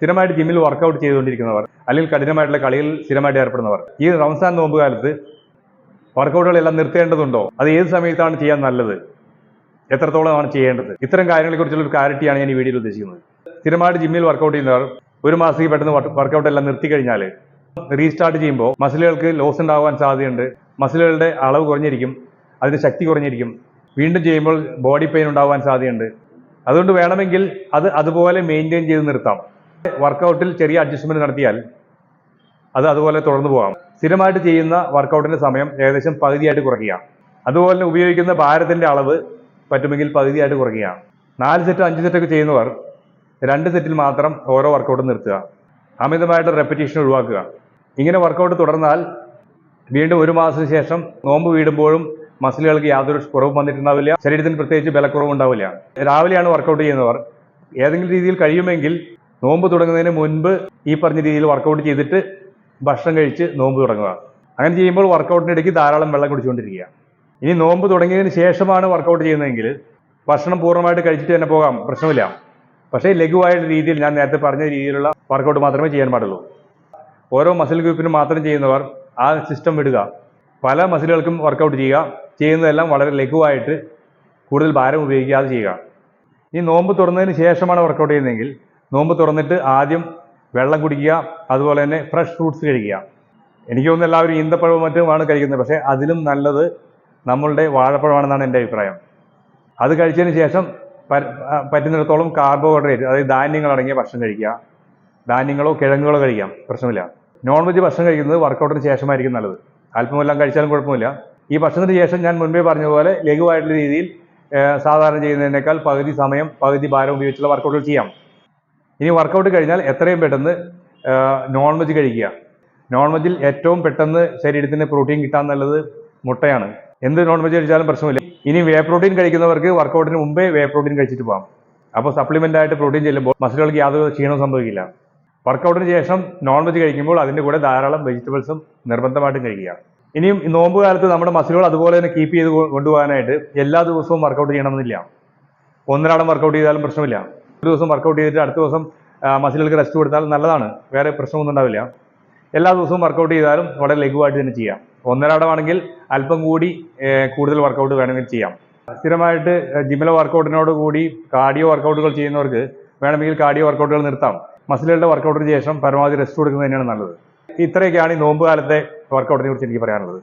സ്ഥിരമായിട്ട് ജിമ്മിൽ വർക്കൗട്ട് ചെയ്തുകൊണ്ടിരിക്കുന്നവർ അല്ലെങ്കിൽ കഠിനമായിട്ടുള്ള കളിയിൽ സ്ഥിരമായിട്ട് ഏർപ്പെടുന്നവർ ഈ റംസാൻ നോമ്പ് കാലത്ത് വർക്കൗട്ടുകളെല്ലാം നിർത്തേണ്ടതുണ്ടോ? അത് ഏത് സമയത്താണ് ചെയ്യാൻ നല്ലത്? എത്രത്തോളമാണ് ചെയ്യേണ്ടത്? ഇത്തരം കാര്യങ്ങളെക്കുറിച്ചുള്ള ഒരു ക്ലാരിറ്റിയാണ് ഞാൻ ഈ വീഡിയോയിൽ ഉദ്ദേശിക്കുന്നത്. സ്ഥിരമായിട്ട് ജിമ്മിൽ വർക്കൗട്ട് ചെയ്യുന്നവർ ഒരു മാസത്തേക്ക് പെട്ടെന്ന് വർക്കൗട്ട് എല്ലാം നിർത്തി കഴിഞ്ഞാൽ റീസ്റ്റാർട്ട് ചെയ്യുമ്പോൾ മസിലുകൾക്ക് ലോസ് ഉണ്ടാകാൻ സാധ്യതയുണ്ട്. മസിലുകളുടെ അളവ് കുറഞ്ഞിരിക്കും അതിന്റെ ശക്തി കുറഞ്ഞിരിക്കും. വീണ്ടും ചെയ്യുമ്പോൾ ബോഡി പെയിൻ ഉണ്ടാകാൻ സാധ്യതയുണ്ട്. അതുകൊണ്ട് വേണമെങ്കിൽ അത് അതുപോലെ മെയിന്റെയിൻ ചെയ്ത് നിർത്താം. വർക്കൗട്ടിൽ ചെറിയ അഡ്ജസ്റ്റ്മെന്റ് നടത്തിയാൽ അത് അതുപോലെ തുടർന്നു പോകാം. സ്ഥിരമായിട്ട് ചെയ്യുന്ന വർക്കൗട്ടിന്റെ സമയം ഏകദേശം പകുതിയായിട്ട് കുറയ്ക്കുക. അതുപോലെ തന്നെ ഉപയോഗിക്കുന്ന ഭാരത്തിന്റെ അളവ് പറ്റുമെങ്കിൽ പകുതിയായിട്ട് കുറയ്ക്കുക. നാല് സെറ്റ് അഞ്ച് സെറ്റൊക്കെ ചെയ്യുന്നവർ രണ്ട് സെറ്റിൽ മാത്രം ഓരോ വർക്കൗട്ടും നിർത്തുക. അമിതമായിട്ട് റെപ്പറ്റീഷൻ ഒഴിവാക്കുക. ഇങ്ങനെ വർക്കൗട്ട് തുടർന്നാൽ വീണ്ടും ഒരു മാസത്തിന് ശേഷം നോമ്പ് വീടുമ്പോഴും മസിലുകൾക്ക് യാതൊരു കുറവും വന്നിട്ടുണ്ടാവില്ല. ശരീരത്തിന് പ്രത്യേകിച്ച് ബലക്കുറവ് ഉണ്ടാവില്ല. രാവിലെയാണ് വർക്കൗട്ട് ചെയ്യുന്നവർ. ഏതെങ്കിലും രീതിയിൽ കഴിയുമെങ്കിൽ നോമ്പ് തുടങ്ങുന്നതിന് മുൻപ് ഈ പറഞ്ഞ രീതിയിൽ വർക്കൗട്ട് ചെയ്തിട്ട് ഭക്ഷണം കഴിച്ച് നോമ്പ് തുടങ്ങുക. അങ്ങനെ ചെയ്യുമ്പോൾ വർക്കൗട്ടിനിടയ്ക്ക് ധാരാളം വെള്ളം കുടിച്ചുകൊണ്ടിരിക്കുക. ഇനി നോമ്പ് തുടങ്ങിയതിന് ശേഷമാണ് വർക്കൗട്ട് ചെയ്യുന്നതെങ്കിൽ ഭക്ഷണം പൂർണമായിട്ട് കഴിച്ചിട്ട് തന്നെ പോകാം. പ്രശ്നമില്ല. പക്ഷേ ലഘുവായ രീതിയിൽ ഞാൻ നേരത്തെ പറഞ്ഞ രീതിയിലുള്ള വർക്കൗട്ട് മാത്രമേ ചെയ്യാൻ പാടുള്ളൂ. ഓരോ മസിൽ ഗ്രൂപ്പിനും മാത്രം ചെയ്യുന്നവർ ആ സിസ്റ്റം വിടുക. പല മസിലുകൾക്കും വർക്കൗട്ട് ചെയ്യുക. ചെയ്യുന്നതെല്ലാം വളരെ ലഘുവായിട്ട് കൂടുതൽ ഭാരം ഉപയോഗിക്കാതെ ചെയ്യുക. ഈ നോമ്പ് തുറന്നതിന് ശേഷമാണ് വർക്കൗട്ട് ചെയ്യുന്നതെങ്കിൽ നോമ്പ് തുറന്നിട്ട് ആദ്യം വെള്ളം കുടിക്കുക അതുപോലെ തന്നെ ഫ്രഷ് ഫ്രൂട്ട്സ് കഴിക്കുക. എനിക്ക് തോന്നുന്നു എല്ലാവരും ഈന്തപ്പഴവും മറ്റുമാണ് കഴിക്കുന്നത്. പക്ഷേ അതിലും നല്ലത് നമ്മളുടെ വാഴപ്പഴമാണെന്നാണ് എന്റെ അഭിപ്രായം. അത് കഴിച്ചതിന് ശേഷം പറ്റുന്നിടത്തോളം കാർബോഹൈഡ്രേറ്റ് അതായത് ധാന്യങ്ങൾ അടങ്ങിയ ഭക്ഷണം കഴിക്കുക. ധാന്യങ്ങളോ കിഴങ്ങുകളോ കഴിക്കാം പ്രശ്നമില്ല. നോൺ വെജ് ഭക്ഷണം കഴിക്കുന്നത് വർക്കൗട്ടിന് ശേഷമായിരിക്കും നല്ലത്. അല്പമെല്ലാം കഴിച്ചാലും കുഴപ്പമില്ല ഈ ഭക്ഷണത്തിന് ശേഷം ഞാൻ മുൻപേ പറഞ്ഞ പോലെ ലഘുവായിട്ടുള്ള രീതിയിൽ സാധാരണ ചെയ്യുന്നതിനേക്കാൾ പകുതി സമയം പകുതി ഭാരം ഉപയോഗിച്ചുള്ള വർക്കൗട്ടുകൾ ചെയ്യാം. ഇനി വർക്കൗട്ട് കഴിഞ്ഞാൽ എത്രയും പെട്ടെന്ന് നോൺ വെജ് കഴിക്കുക. നോൺ വെജിൽ ഏറ്റവും പെട്ടെന്ന് ശരീരത്തിന് പ്രോട്ടീൻ കിട്ടാൻ നല്ലത് മുട്ടയാണ്. എന്ത് നോൺ വെജ് കഴിച്ചാലും പ്രശ്നമില്ല. ഇനി വേ പ്രോട്ടീൻ കഴിക്കുന്നവർക്ക് വർക്കൗട്ടിന് മുമ്പേ വേ പ്രോട്ടീൻ കഴിച്ചിട്ട് പോകാം അപ്പോൾ സപ്ലിമെന്റ് ആയിട്ട് പ്രോട്ടീൻ ചെല്ലുമ്പോൾ മസിലുകൾക്ക് യാതൊരു ക്ഷീണവും സംഭവിക്കില്ല. വർക്കൗട്ടിന് ശേഷം നോൺ വെജ് കഴിക്കുമ്പോൾ അതിന്റെ കൂടെ ധാരാളം വെജിറ്റബിൾസും നിർബന്ധമായിട്ടും കഴിക്കുക. ഇനിയും ഈ നോമ്പ് കാലത്ത് നമ്മുടെ മസിലുകൾ അതുപോലെ തന്നെ കീപ്പ് ചെയ്ത് കൊണ്ടുപോകാനായിട്ട് എല്ലാ ദിവസവും വർക്കൗട്ട് ചെയ്യണമെന്നില്ല. ഒന്നരാടം വർക്കൗട്ട് ചെയ്താലും പ്രശ്നമില്ല. ഒരു ദിവസം വർക്കൗട്ട് ചെയ്തിട്ട് അടുത്ത ദിവസം മസിലുകൾക്ക് റെസ്റ്റ് കൊടുത്താൽ നല്ലതാണ്. വേറെ പ്രശ്നമൊന്നും ഉണ്ടാവില്ല. എല്ലാ ദിവസവും വർക്കൗട്ട് ചെയ്താലും വളരെ ലഘുവായിട്ട് തന്നെ ചെയ്യാം. ഒന്നരാടമാണെങ്കിൽ അല്പം കൂടി കൂടുതൽ വർക്കൗട്ട് വേണമെങ്കിൽ ചെയ്യാം. സ്ഥിരമായിട്ട് ജിമ്മിലെ വർക്കൗട്ടിനോട് കൂടി കാർഡിയോ വർക്കൗട്ടുകൾ ചെയ്യുന്നവർക്ക് വേണമെങ്കിൽ കാർഡിയോ വർക്കൗട്ടുകൾ നിർത്താം. മസിലുകളുടെ വർക്കൗട്ടിന് ശേഷം പരമാവധി റെസ്റ്റ് കൊടുക്കുന്നത് തന്നെയാണ് നല്ലത്. ഇത്രയൊക്കെയാണ് ഈ നോമ്പ് കാലത്തെ വർക്കൗട്ടിനെ കുറിച്ച് എനിക്ക് പറയാനുള്ളത്.